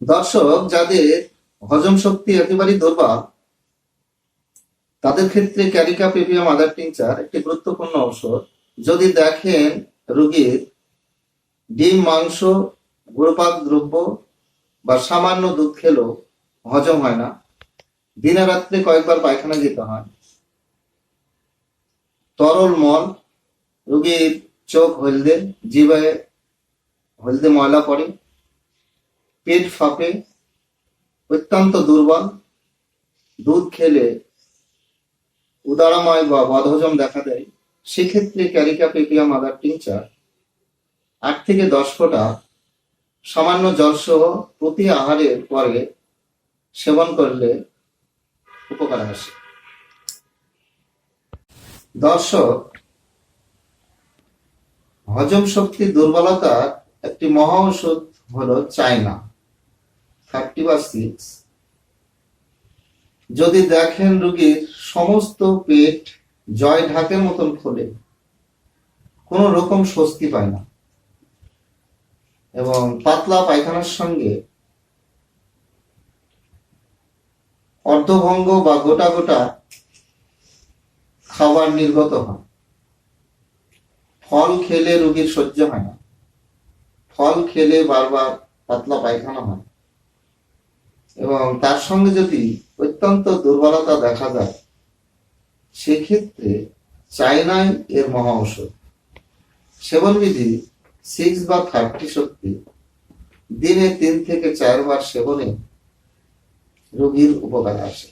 দর্শক, যাদের হজম শক্তি একেবারেই দুর্বল, তাদের ক্ষেত্রে ক্যারিকা পেপিয়া মাদার টিংচার একটি গুরুত্বপূর্ণ ঔষধ। যদি দেখেন রোগীর ডিম, মাংস, গুড়পাক দ্রব্য বা সামান্য দুধ খেলেও হজম হয় না। দিনে রাত্রে কয়েকবার পায়খানা যেতে হয়। তরল মল, রোগীর চোখ হলদে জিভায় হলদে ময়লা পড়ে পেট ফাঁপে, অত্যন্ত দুর্বল। দুধ খেলে উদারাময় বা বদহজম দেখা দেয়। সেক্ষেত্রে ক্যারিকা পেপিয়া মাদার টিংচার আট থেকে দশ ফোঁটা সামান্য জলসহ প্রতি আহারের পরে সেবন করলে উপকার আসে। দর্শক, হজম শক্তি দুর্বলতার একটি মহা ওষুধ হলো চায়না। যদি দেখেন রুগীর সমস্ত পেট জয় ঢাকের মতন খোলে কোন রকম স্বস্তি পায় না। এবং পাতলা পায়খানার সঙ্গে অর্ধভঙ্গ বা গোটা গোটা খাবার নির্গত হয়। ফল খেলে রুগীর সহ্য হয় না। ফল খেলে বারবার পাতলা পায়খানা হয়। এবং তার সঙ্গে যদি অত্যন্ত দুর্বলতা দেখা যায়, সেক্ষেত্রে চায়নাই এর মহা ঔষধ। সেবনবিধি সিক্স বা থার্টি শক্তি দিনে তিন থেকে চারবার সেবনে রোগীর উপকার আসে।